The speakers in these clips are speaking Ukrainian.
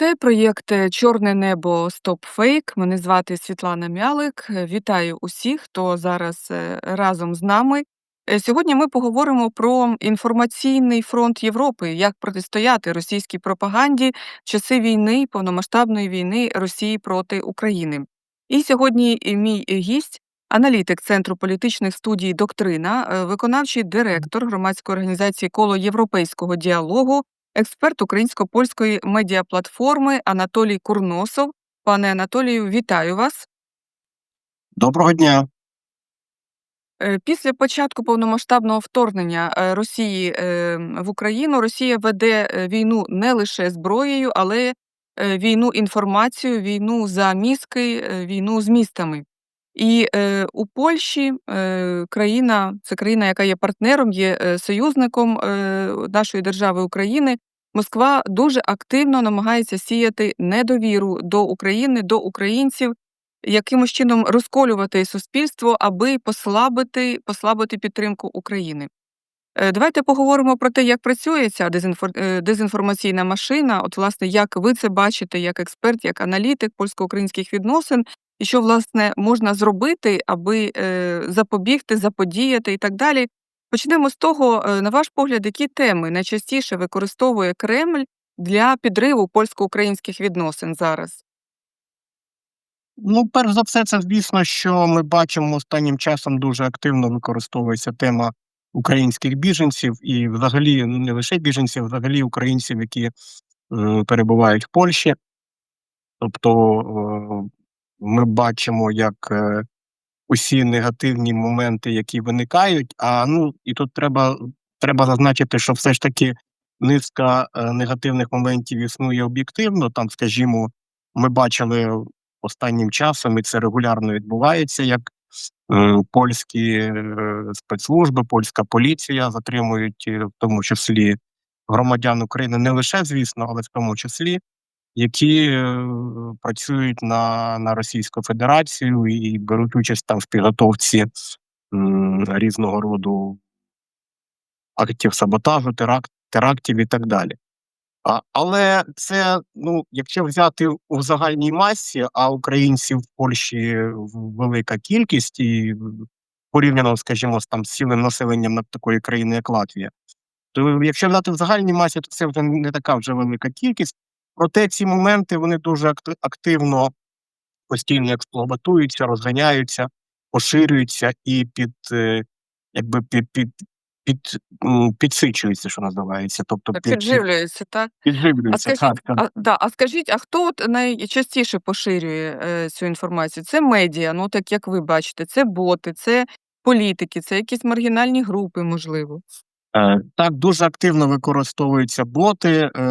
Це проєкт е, Чорне небо Стоп Фейк. Мене звати Світлана Мялик. Е, Вітаю усіх, хто зараз е, разом з нами. Сьогодні ми поговоримо про інформаційний фронт Європи, як протистояти російській пропаганді в часи війни, повномасштабної війни Росії проти України. І сьогодні мій гість, аналітик Центру політичних студій Доктрина, виконавчий директор громадської організації Коло європейського діалогу, експерт українсько-польської медіаплатформи Анатолій Курносов. Пане Анатолію, вітаю вас. Доброго дня. Е, Після початку повномасштабного вторгнення е, Росії е, в Україну Росія веде війну не лише зброєю, але війну інформацією, війну за мізки, війну з містами. І е, у Польщі е, країна, це країна, яка є партнером, є е, союзником е, нашої держави України. Москва дуже активно намагається сіяти недовіру до України, до українців, якимось чином розколювати суспільство, аби послабити, послабити підтримку України. Е, Давайте поговоримо про те, як працює ця е, дезінформаційна машина. От, власне, як ви це бачите як експерт, як аналітик польсько-українських відносин, і що власне можна зробити, аби е, запобігти, заподіяти і так далі. Почнемо з того, е, на ваш погляд, які теми найчастіше використовує Кремль для підриву польсько-українських відносин зараз? Ну, перш за все, це звісно, що ми бачимо останнім часом дуже активно використовується тема українських біженців і взагалі ну, не лише біженців, взагалі українців, які е, перебувають в Польщі. Тобто е, ми бачимо, як е, усі негативні моменти, які виникають. А ну і тут треба, треба зазначити, що все ж таки низка е, негативних моментів існує об'єктивно. Там, скажімо, ми бачили останнім часом, і це регулярно відбувається, як е, польські спецслужби, польська поліція затримують, в тому числі громадян України, не лише, звісно, але в тому числі, які е, працюють на, на Російську Федерацію і беруть участь там в підготовці м, різного роду актів саботажу, теракт, терактів і так далі. А, але це, ну, якщо взяти у загальній масі, а українців в Польщі велика кількість, і порівняно, скажімо, з там цілим населенням на такої країни, як Латвія, то якщо взяти в загальній масі, то це вже не така вже велика кількість. Проте ці моменти вони дуже акти- активно постійно експлуатуються, розганяються, поширюються і під е, якби під, під, під, підсичуються, що називається. Тобто Так, під, підживлюється, так? А підживлюються. скажіть, Так, так. а, да, а скажіть, а хто от найчастіше поширює е, цю інформацію? Це медіа, ну так як ви бачите, це боти, це політики, це якісь маргінальні групи, можливо. Е, Так, дуже активно використовуються боти. Е,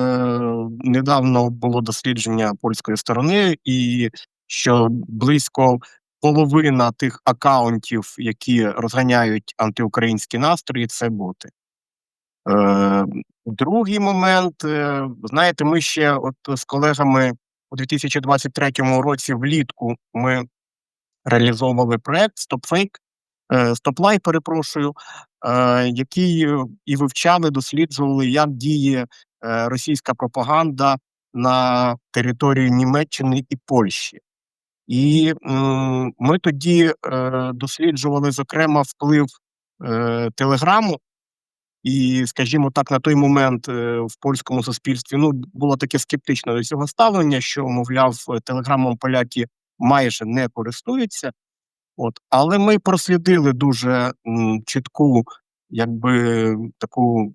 Недавно було дослідження польської сторони, і що близько половина тих акаунтів, які розганяють антиукраїнські настрої, це боти. Е, Другий момент, знаєте, ми ще от з колегами у 2023 році влітку ми реалізовували проект StopFake, е, StopLie, перепрошую, е, який е, і вивчали, досліджували, як діє російська пропаганда на території Німеччини і Польщі. І ми тоді досліджували, зокрема, вплив Телеграму. І, скажімо так, на той момент в польському суспільстві ну, було таке скептичне до цього ставлення, що, мовляв, телеграмом поляки майже не користуються. От, але ми прослідили дуже м, чітку, якби таку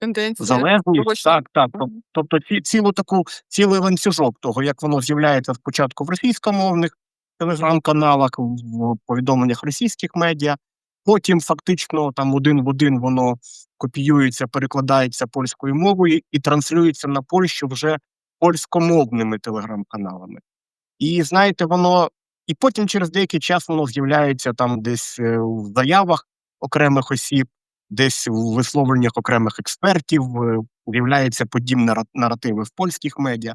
Тенденція. залежність. Так, так. тоб- Тобто ці, цілу таку цілий ланцюжок того, як воно з'являється спочатку в російськомовних телеграм-каналах, в повідомленнях російських медіа. Потім фактично там один в один воно копіюється, перекладається польською мовою і транслюється на Польщу вже польськомовними телеграм-каналами. І знаєте, воно і потім через деякий час воно з'являється там десь е, в заявах окремих осіб, десь у висловленнях окремих експертів, е, з'являються подібні наративи в польських медіа.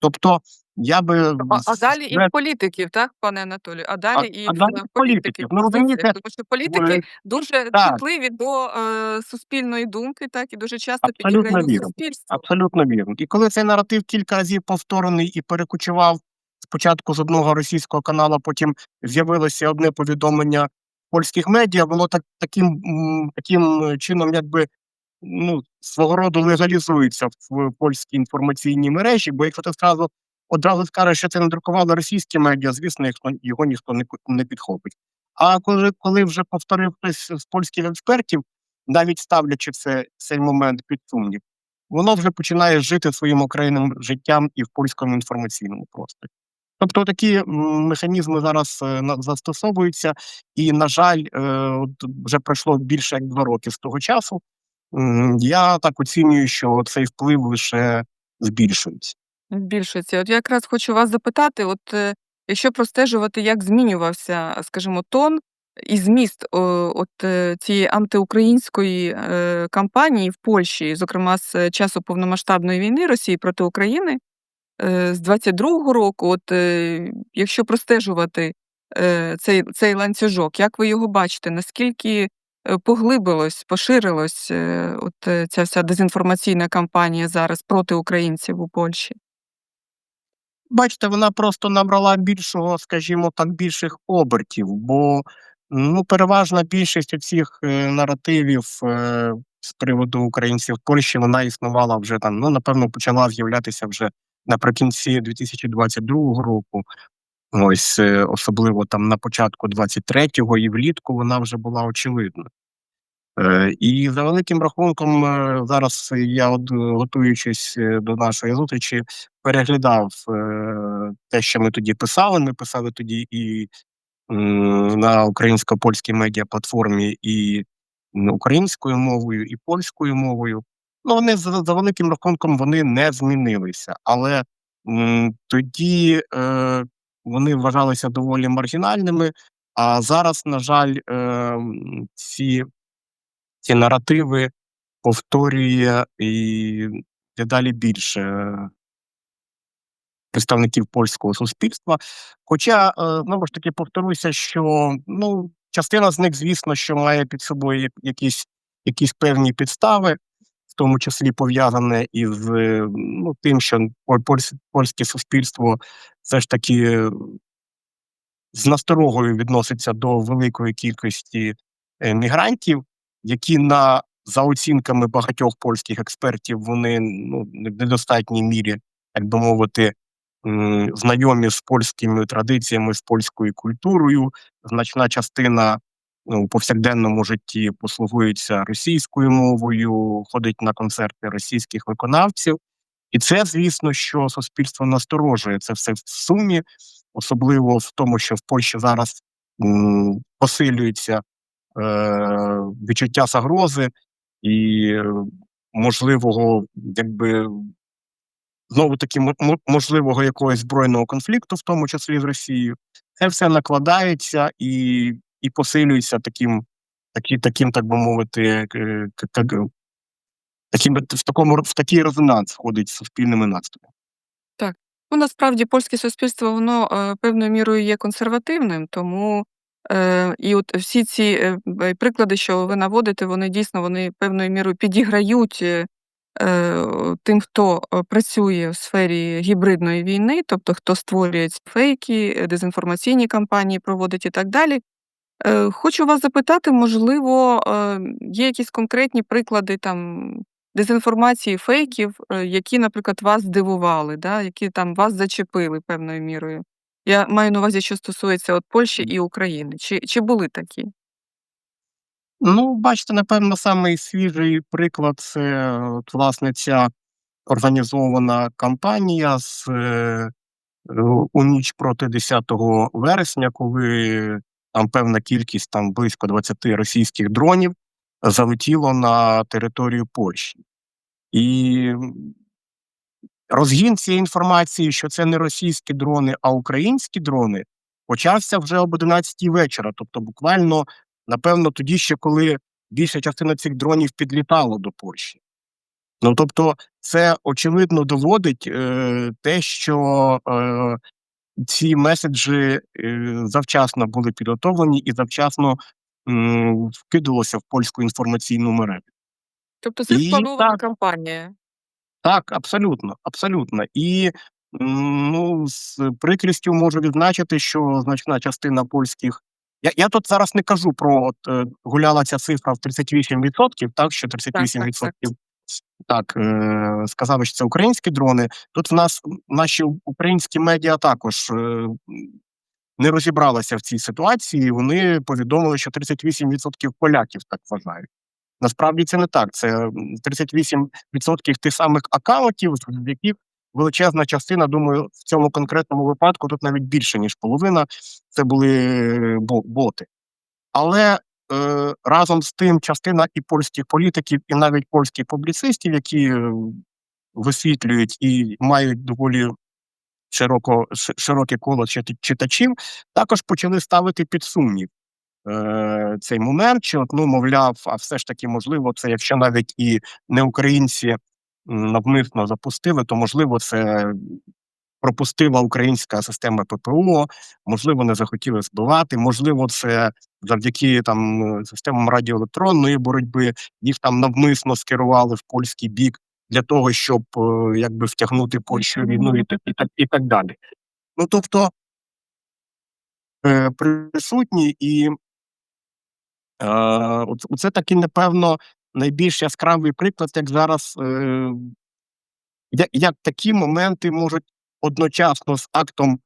Тобто Я би А а далі і в політиків, так, пане Анатолію? А а, далі і а в далі політиків. Ну розумієте, тому що політики дуже так. чутливі до е, суспільної думки, так, і дуже часто підіграють вірно. суспільству. Абсолютно вірно. І коли цей наратив кілька разів повторений і перекочував спочатку з одного російського каналу, потім з'явилося одне повідомлення польських медіа, воно так таким, таким чином, якби ну, свого роду легалізується в польській інформаційній мережі, бо якщо ти зразу одразу скажеш, що це надрукували російські медіа, звісно, ніхто- його ніхто не, не підхопить. А коли, коли вже повторив хтось з польських експертів, навіть ставлячи це, цей момент під сумнів, воно вже починає жити своїм окремим життям і в польському інформаційному просторі. Тобто такі механізми зараз е, застосовуються, і, на жаль, е, от вже пройшло більше як два роки з того часу. Я так оцінюю, що цей вплив лише збільшується. Збільшується. От я якраз хочу вас запитати, от е, якщо простежувати, як змінювався, скажімо, тон і зміст от цієї антиукраїнської кампанії в Польщі, зокрема з часу повномасштабної війни Росії проти України е, з 22-го року, от е, якщо простежувати е, цей, цей ланцюжок, як ви його бачите, наскільки поглибилось, поширилось от ця вся дезінформаційна кампанія зараз проти українців у Польщі? Бачите, вона просто набрала більшого, скажімо так, більших обертів, бо ну, переважна більшість цих наративів з приводу українців в Польщі вона існувала вже там. Ну, напевно, почала з'являтися вже наприкінці 2022 року. Ось е, особливо там на початку 23-го і влітку вона вже була очевидна. Е, І за великим рахунком, е, зараз я, от, готуючись до нашої зустрічі, переглядав те, що ми тоді писали. Ми писали тоді і на українсько-польській медіаплатформі, і українською мовою, і польською мовою. Ну, вони за, за великим рахунком вони не змінилися. Але м, тоді е, вони вважалися доволі маргінальними. А зараз, на жаль, е, ці ці наративи повторює і дедалі більше е, представників польського суспільства. Хоча, е, знову ж таки, повторюся, що ну, частина з них, звісно, що має під собою якісь, якісь певні підстави, тому числі пов'язане із ну, тим, що поль- польське суспільство все ж таки е, з насторогою відноситься до великої кількості е, мігрантів, які на за оцінками багатьох польських експертів, вони ну в недостатній мірі, так би мовити, знайомі з польськими традиціями, з польською культурою. Значна частина у повсякденному житті послугується російською мовою, ходить на концерти російських виконавців. І це, звісно, що суспільство насторожує це все в сумі, особливо в тому, що в Польщі зараз м, посилюється е, відчуття загрози і можливого, якби знову таки мо- мо- можливого якогось збройного конфлікту, в тому числі з Росією. Це все накладається і, і посилюється таким, такі, таким, так би мовити, е, к- к- таким в такому в такий резонанс входить з суспільними настроями. Ну, насправді польське суспільство воно е, певною мірою є консервативним, тому е, і от всі ці е, приклади, що ви наводите, вони дійсно вони певною мірою підіграють е, е, тим, хто е, працює в сфері гібридної війни, тобто хто створює фейки, е, дезінформаційні кампанії проводить і так далі. Е, Хочу вас запитати, можливо, е, є якісь конкретні приклади там дезінформації, фейків, е, які, наприклад, вас здивували, да? які там вас зачепили певною мірою. Я маю на увазі, що стосується от Польщі і України. Чи, чи були такі? Ну, бачите, напевно, самий свіжий приклад це от, власне ця організована кампанія з е, у ніч проти 10 вересня, коли там певна кількість, там близько 20 російських дронів, залетіло на територію Польщі. І розгін цієї інформації, що це не російські дрони, а українські дрони, почався вже об 11 вечора. Тобто, буквально, напевно, тоді ще коли більша частина цих дронів підлітало до Польщі. Ну тобто, це очевидно доводить е, те, що е, ці меседжі е, завчасно були підготовлені і завчасно м, вкидувалося в польську інформаційну мережу. Тобто це спланована кампанія. Так, абсолютно, абсолютно. І ну, з прикрістю можу відзначити, що значна частина польських. Я, я тут зараз не кажу про от, е, гуляла ця цифра в 38%, так, що 38% так, е, сказали, що це українські дрони. Тут в нас наші українські медіа також е, не розібралися в цій ситуації. Вони повідомили, що 38% поляків так вважають. Насправді це не так. Це 38% тих самих акаунтів, з яких величезна частина, думаю, в цьому конкретному випадку тут навіть більше, ніж половина, це були е, боти. Але е, разом з тим частина і польських політиків, і навіть польських публіцистів, які е, висвітлюють і мають доволі широко, широке коло читачів, також почали ставити під сумнів е, цей момент, от, ну, мовляв, а все ж таки, можливо, це якщо навіть і не українці навмисно запустили, то можливо це пропустила українська система ППО, можливо, не захотіли збивати, можливо, це завдяки там системам радіоелектронної боротьби їх там навмисно скерували в польський бік для того, щоб е, якби втягнути Польщу війну і так, і так, і так далі. Ну тобто е, присутні і е, оце такий, напевно, найбільш яскравий приклад, як зараз е, як такі моменти можуть одночасно з актом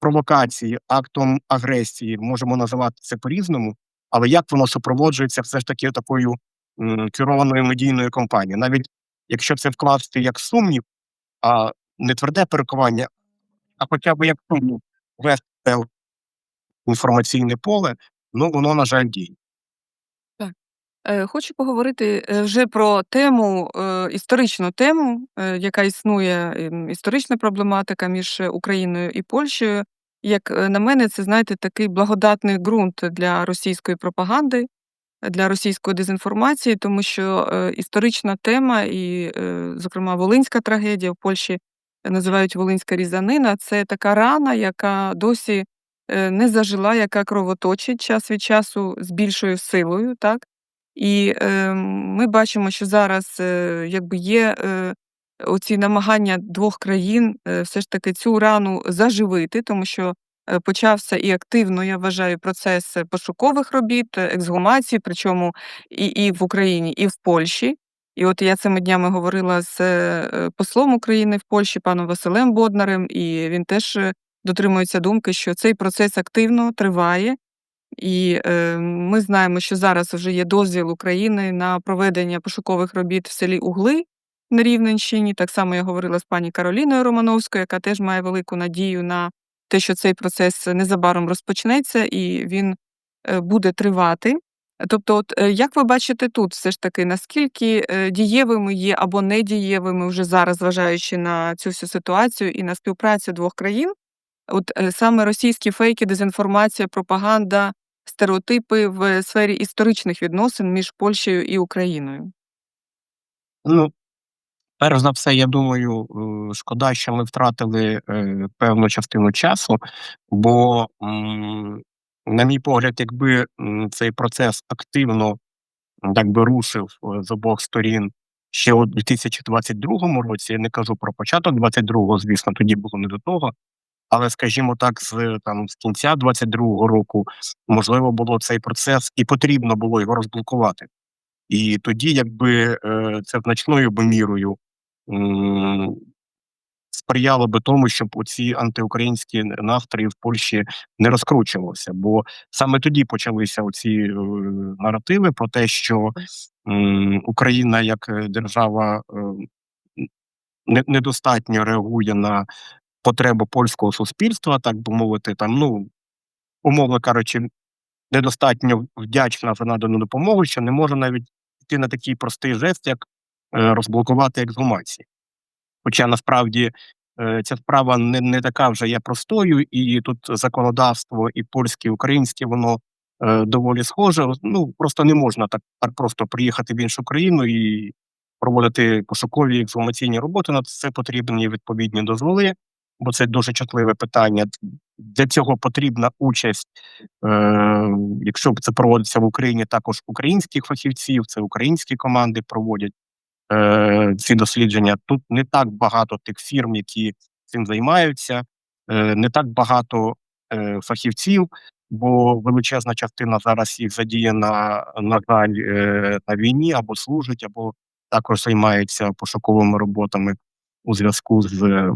провокації, актом агресії, можемо називати це по-різному, але як воно супроводжується все ж таки такою керованою медійною кампанією. Навіть якщо це вкласти як сумнів, а не тверде переконання, а хоча б як сумнів вести інформаційне поле, ну воно, на жаль, діє. Е, Хочу поговорити е, вже про тему, е, історичну тему, яка існує, ем, історична проблематика між Україною і Польщею. Як на мене, це знаєте такий благодатний ґрунт для російської пропаганди, для російської дезінформації, тому що історична тема, і, зокрема, Волинська трагедія в Польщі називають Волинська різанина. Це така рана, яка досі не зажила, яка кровоточить час від часу з більшою силою, так. І е, ми бачимо, що зараз е, якби є е, оці намагання двох країн е, все ж таки цю рану заживити, тому що е, почався і активно, я вважаю, процес е, пошукових робіт, е, ексгумації, причому і, і в Україні, і в Польщі. І от я цими днями говорила з е, послом України в Польщі, паном Василем Боднарем, і він теж дотримується думки, що цей процес активно триває. І е, ми знаємо, що зараз вже є дозвіл України на проведення пошукових робіт в селі Угли на Рівненщині. Так само я говорила з пані Кароліною Романовською, яка теж має велику надію на те, що цей процес незабаром розпочнеться і він е, буде тривати. Тобто, от е, як ви бачите тут, все ж таки, наскільки е, дієвими є або недієвими вже зараз, зважаючи на цю всю ситуацію і на співпрацю двох країн, от саме російські фейки, дезінформація, пропаганда, стереотипи в сфері історичних відносин між Польщею і Україною? Ну, перш за все, я думаю, е, шкода, що ми втратили е, певну частину часу, бо, на мій погляд, якби цей процес активно так би рушив е, з обох сторін ще у 2022 році, я не кажу про початок 22-го, звісно, тоді було не до того. Але, скажімо так, з там з кінця 22-го року можливо було цей процес і потрібно було його розблокувати. І тоді, якби е, це значною би мірою сприяло би тому, щоб оці антиукраїнські настрої в Польщі не розкручувалися. Бо саме тоді почалися оці е, наративи про те, що Україна як е, держава недостатньо реагує на потреби польського суспільства, так би мовити, там, ну, умовно кажучи, недостатньо вдячна за надану допомогу, що не може навіть йти на такий простий жест, як е, розблокувати ексгумації. Хоча насправді е, ця справа не, не така вже є простою, і тут законодавство і польське, і українське, воно е, доволі схоже. Ну просто не можна так, так просто приїхати в іншу країну і проводити пошукові ексгумаційні роботи, на це потрібні відповідні дозволи, бо це дуже чутливе питання. Для цього потрібна участь, е, якщо це проводиться в Україні, також українських фахівців, це українські команди проводять е, ці дослідження. Тут не так багато тих фірм, які цим займаються, е, не так багато е, фахівців, бо величезна частина зараз їх задіяна, на жаль, на війні або служить, або також займаються пошуковими роботами у зв'язку з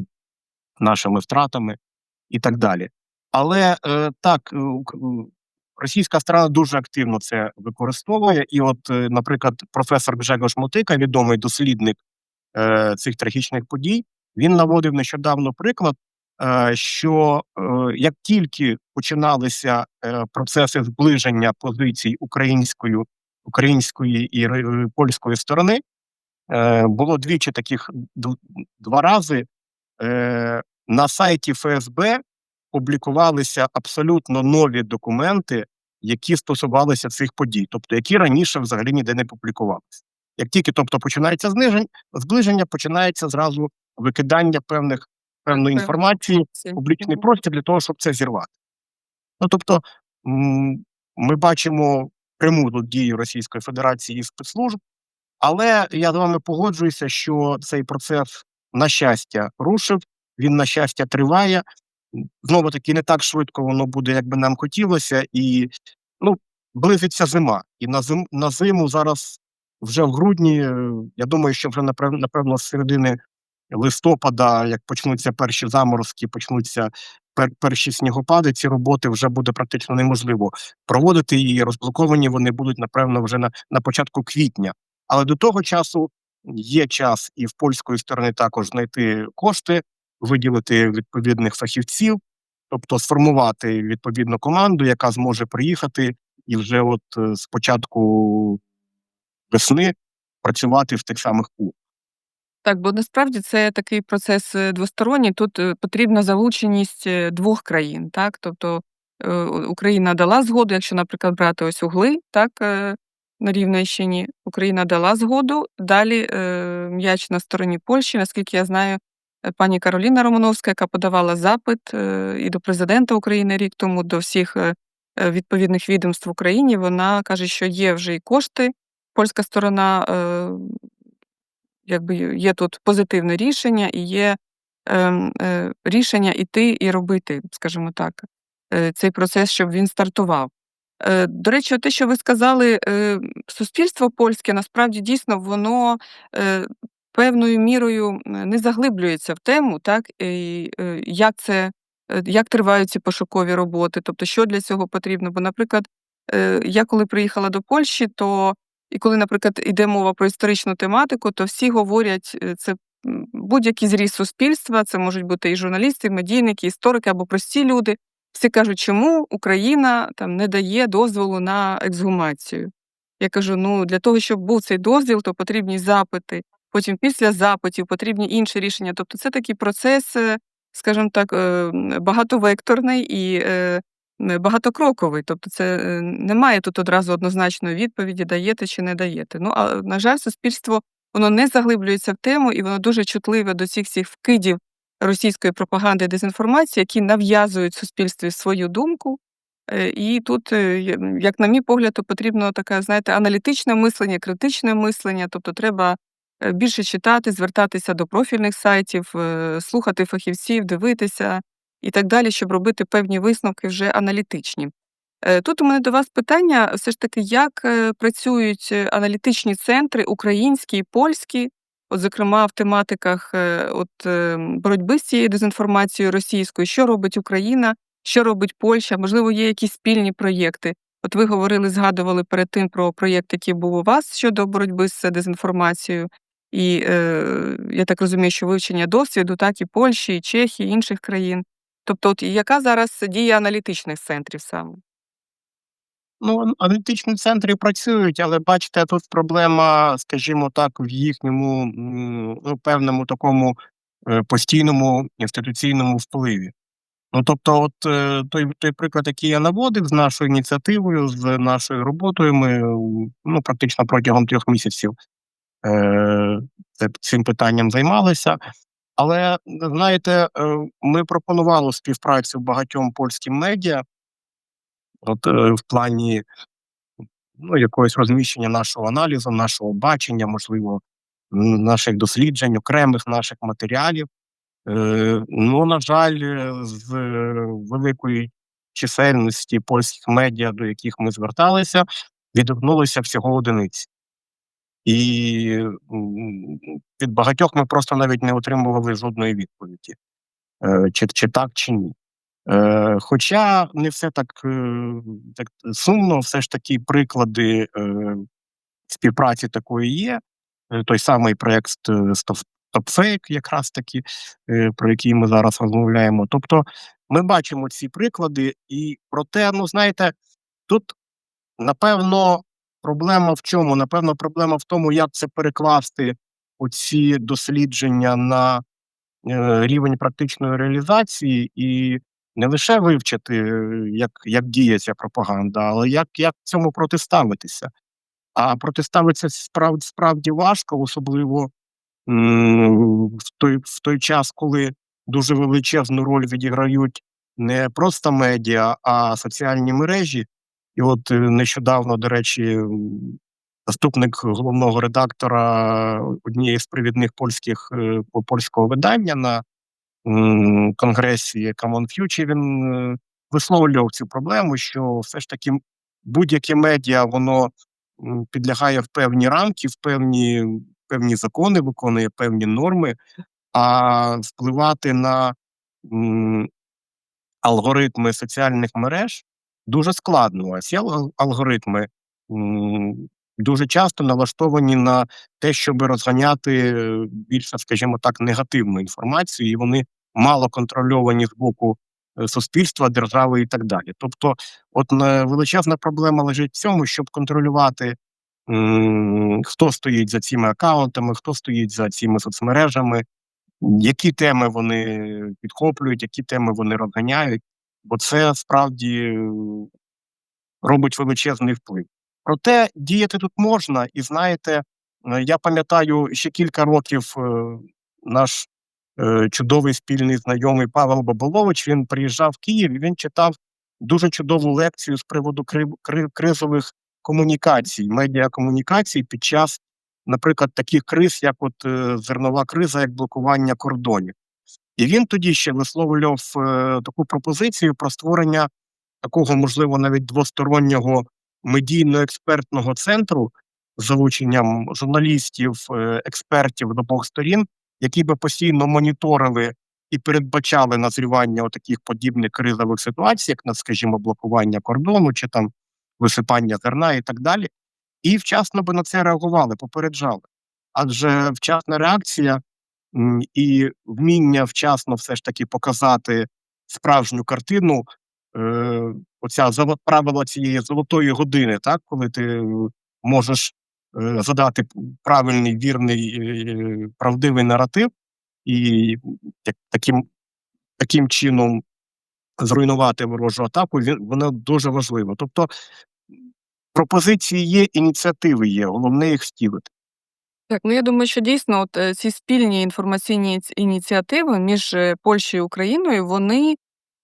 нашими втратами і так далі. Але е, так, е, е, російська сторона дуже активно це використовує. І, от, е, наприклад, професор Гжегош Мотика, відомий дослідник е, цих трагічних подій, він наводив нещодавно приклад, е, що е, як тільки починалися е, процеси зближення позицій української, української і польської сторони, е, було двічі таких два рази. Е, на сайті ФСБ публікувалися абсолютно нові документи, які стосувалися цих подій, тобто які раніше взагалі ніде не публікувалися. Як тільки тобто починається знижень, зближення, починається зразу викидання певних певної інформації в публічний простір для того, щоб це зірвати. Ну тобто, ми бачимо пряму дію Російської Федерації і спецслужб, але я з вами погоджуюся, що цей процес, на щастя, рушив, він, на щастя, триває. Знову таки, не так швидко воно буде, як би нам хотілося, і ну, близиться зима. І на, зим, на зиму зараз вже в грудні, е, я думаю, що вже напевно з середини листопада, як почнуться перші заморозки, почнуться пер, перші снігопади, ці роботи вже буде практично неможливо проводити, і розблоковані вони будуть, напевно, вже на, на початку квітня. Але до того часу є час і в польської сторони також знайти кошти, виділити відповідних фахівців, тобто сформувати відповідну команду, яка зможе приїхати і вже от е, з початку весни працювати в тих самих пунктах. Так, бо насправді це такий процес е, двосторонній. Тут е, потрібна залученість двох країн. Так, тобто Україна дала згоду, якщо, наприклад, брати ось угли, так на Рівненщині, Україна дала згоду. Далі е, м'яч на стороні Польщі, наскільки я знаю, е, пані Кароліна Романовська, яка подавала запит е, і до президента України рік тому, до всіх відповідних відомств в Україні, вона каже, що є вже і кошти. Польська сторона якби є тут позитивне рішення і є ем, рішення іти і робити, скажімо так, цей процес, щоб він стартував. Е, До речі, те, що ви сказали, е, суспільство польське насправді дійсно воно е, певною мірою не заглиблюється в тему, так і як це як тривають ці пошукові роботи, тобто що для цього потрібно. Бо, наприклад, я коли приїхала до Польщі, то і коли, наприклад, йде мова про історичну тематику, то всі говорять, це будь-який зріз суспільства, це можуть бути і журналісти, і медійники, історики або прості люди. Всі кажуть, чому Україна там не дає дозволу на ексгумацію. Я кажу: ну для того, щоб був цей дозвіл, то потрібні запити. Потім після запитів потрібні інші рішення. Тобто, це такий процес, е, скажімо так, е, багатовекторний і е, багатокроковий. Тобто, це немає тут одразу однозначної відповіді, даєте чи не даєте. Ну а на жаль, суспільство воно не заглиблюється в тему, і воно дуже чутливе до цих всіх вкидів російської пропаганди і дезінформації, які нав'язують суспільстві свою думку. Е, І тут, е, як на мій погляд, то потрібно таке, знаєте, аналітичне мислення, критичне мислення. Тобто, треба е, більше читати, звертатися до профільних сайтів, слухати фахівців, дивитися і так далі, щоб робити певні висновки вже аналітичні. Тут у мене до вас питання: все ж таки, як працюють аналітичні центри українські і польські, от, зокрема, в тематиках е, от, е, боротьби з цією дезінформацією російською, що робить Україна, що робить Польща, можливо, є якісь спільні проєкти. От ви говорили, згадували перед тим про проєкт, який був у вас щодо боротьби з дезінформацією. І е, я так розумію, що вивчення досвіду, так і Польщі, і Чехії, і інших країн. Тобто, от яка зараз дія аналітичних центрів саме? Ну, аналітичні центри працюють, але бачите, тут проблема, скажімо так, в їхньому ну, певному такому е, постійному інституційному впливі. Ну, тобто, от е, той, той приклад, який я наводив з нашою ініціативою, з нашою роботою, ми ну, практично протягом трьох місяців е, цим питанням займалися. Але знаєте, е, ми пропонували співпрацю багатьом польським медіа, от е, в плані ну, якогось розміщення нашого аналізу, нашого бачення, можливо, наших досліджень, окремих наших матеріалів. Е, ну, на жаль, е, з великої чисельності польських медіа, до яких ми зверталися, відгукнулося всього одиниці. І від багатьох ми просто навіть не отримували жодної відповіді, чи, чи так, чи ні. Е, хоча не все так, е, так сумно, все ж таки приклади е, співпраці такої є. Е, той самий проєкт StopFake, якраз таки, е, про який ми зараз розмовляємо. Тобто ми бачимо ці приклади, і проте, ну знаєте, тут напевно проблема в чому? Напевно, проблема в тому, як це перекласти оці дослідження на е, рівень практичної реалізації і не лише вивчити, е, як, як діє ця пропаганда, але як, як цьому протиставитися. А протиставитися справді, справді важко, особливо в той, в той час, коли дуже величезну роль відіграють не просто медіа, а соціальні мережі. І от е, нещодавно, до речі, заступник головного редактора однієї з провідних польських е, польського видання на конгресі Common Future, він е, висловлював цю проблему, що все ж таки будь-яке медіа воно підлягає в певні рамки, в певні, певні закони, виконує певні норми, а впливати на алгоритми соціальних мереж дуже складно. А ці алгоритми дуже часто налаштовані на те, щоб розганяти е, більше, скажімо так, негативну інформацію, і вони мало контрольовані з боку е, суспільства, держави і так далі. Тобто, от е, величезна проблема лежить в цьому, щоб контролювати. Хто стоїть за цими акаунтами, хто стоїть за цими соцмережами, які теми вони підхоплюють, які теми вони розганяють, бо це справді робить величезний вплив. Проте діяти тут можна, і знаєте, е, я пам'ятаю ще кілька років е, наш е, чудовий спільний знайомий Павел Баболович. Він приїжджав в Київ і він читав дуже чудову лекцію з приводу кри- кри- кризових комунікацій, медіакомунікацій під час, наприклад, таких криз, як от зернова криза, як блокування кордонів. І він тоді ще висловлював таку пропозицію про створення такого, можливо, навіть двостороннього медійно-експертного центру з залученням журналістів, е, експертів з обох сторін, які би постійно моніторили і передбачали назрівання таких подібних кризових ситуацій, як, на, скажімо, блокування кордону чи там висипання зерна і так далі, і вчасно би на це реагували, попереджали. Адже вчасна реакція і вміння вчасно все ж таки показати справжню картину, е, оця правило цієї золотої години, так, коли ти можеш е, задати правильний, вірний, е, правдивий наратив, і таким, таким чином зруйнувати ворожу атаку, він, воно дуже важливо. Тобто пропозиції є, ініціативи є, головне їх втілити. Так, ну я думаю, що дійсно от, е, ці спільні інформаційні ініціативи між Польщею і Україною, вони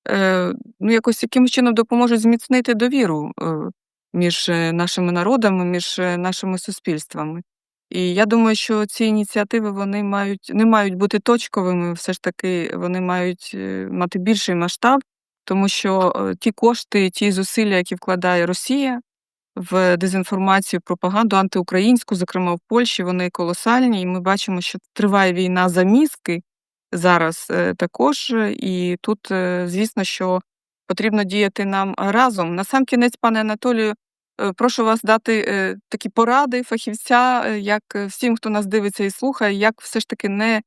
е, ну, якось якимось чином допоможуть зміцнити довіру е, між е, нашими народами, між нашими суспільствами. І я думаю, що ці ініціативи вони мають не мають бути точковими, все ж таки вони мають мати більший масштаб, тому що ті кошти, ті зусилля, які вкладає Росія в дезінформацію, пропаганду антиукраїнську, зокрема в Польщі, вони колосальні. І ми бачимо, що триває війна за мізки зараз е, також. е, І тут, е, звісно, що потрібно діяти нам разом. Насамкінець, пане Анатолію, прошу вас дати такі поради фахівця, як всім, хто нас дивиться і слухає, як все ж таки не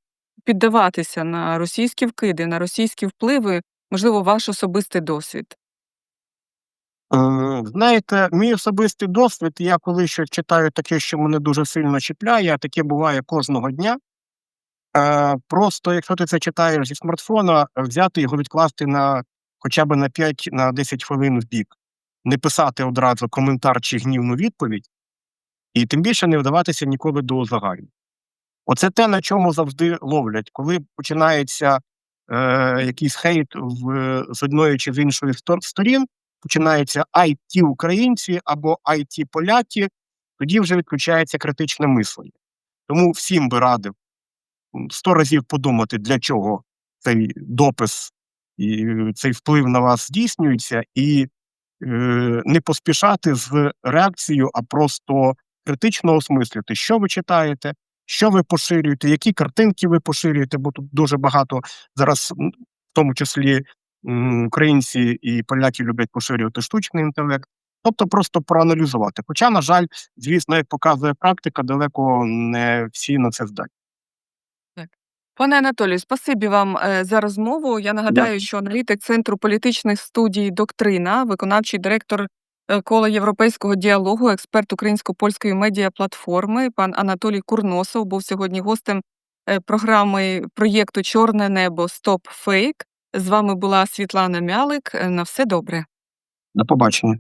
піддаватися на російські вкиди, на російські впливи, можливо, ваш особистий досвід. Знаєте, мій особистий досвід, я коли що читаю таке, що мене дуже сильно чіпляє, а таке буває кожного дня. Е, Просто, якщо ти це читаєш зі смартфона, взяти його відкласти на хоча б на 5 на 10 хвилин в бік, не писати одразу коментар чи гнівну відповідь, і тим більше не вдаватися ніколи до узагальнень. Оце те, на чому завжди ловлять, коли починається е, якийсь хейт в, з одної чи з іншої стор- сторін, починається IT українці або IT поляки, тоді вже відключається критичне мислення. Тому всім би радив сто разів подумати, для чого цей допис і цей вплив на вас здійснюється, і е, не поспішати з реакцією, а просто критично осмислити, що ви читаєте, що ви поширюєте, які картинки ви поширюєте, бо тут дуже багато зараз, в тому числі українці і поляки люблять поширювати штучний інтелект. Тобто просто проаналізувати. Хоча, на жаль, звісно, як показує практика, далеко не всі на це здатні. Пане Анатолію, спасибі вам е, за розмову. Я нагадаю, що аналітик Центру політичних студій Доктрина, виконавчий директор е, кола європейського діалогу, експерт українсько-польської медіаплатформи, пан Анатолій Курносов був сьогодні гостем е, програми проєкту Чорне небо Стоп Фейк. З вами була Світлана Мялик. Е, На все добре. До побачення.